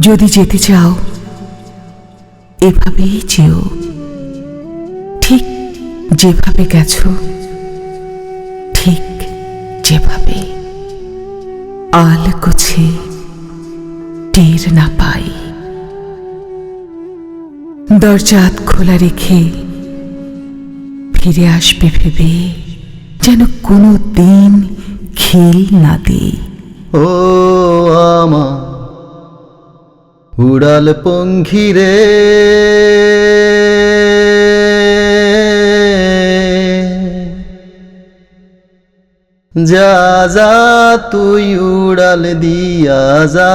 যদি যেতে চাও, এভাবেই যেও। ঠিক যেভাবে গেছো, ঠিক যেভাবে। আল কুছে টের না পাই। দরজা খোলা রেখে ফিরে আসবে ভেবে যেন কোনো দিন খেল না দিই। ও উড়াল পঙ্খিরে যা যা, তুই উড়াল দিয়া যা।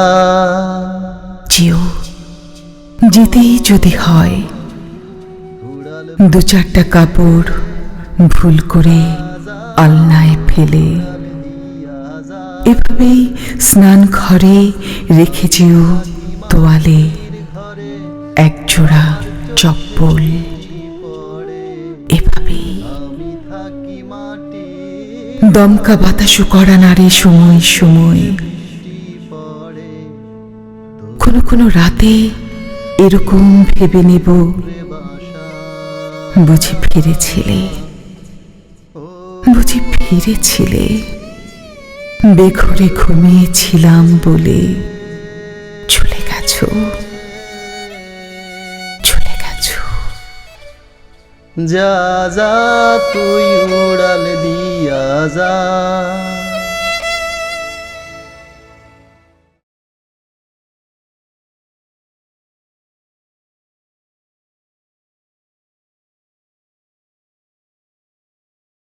যেও যেতেই যদি হয় দু চারটা কাপড় ভুল করে আলনায় ফেলে। এভাবেই স্নান ঘরে রেখে যেও। তোয়ালে এক জোড়া চপ্পল। দমকা বাতাসও করা নারে সময় সময়। কোনো কোনো রাতে এরকম ভেবে নেব, বুঝি ফিরেছিলে বুঝি ফিরেছিলে, বেঘরে ঘুমিয়েছিলাম বলে। চলে গেছো চলে গেছো যা যা তুই উড়াল দিয়া যা।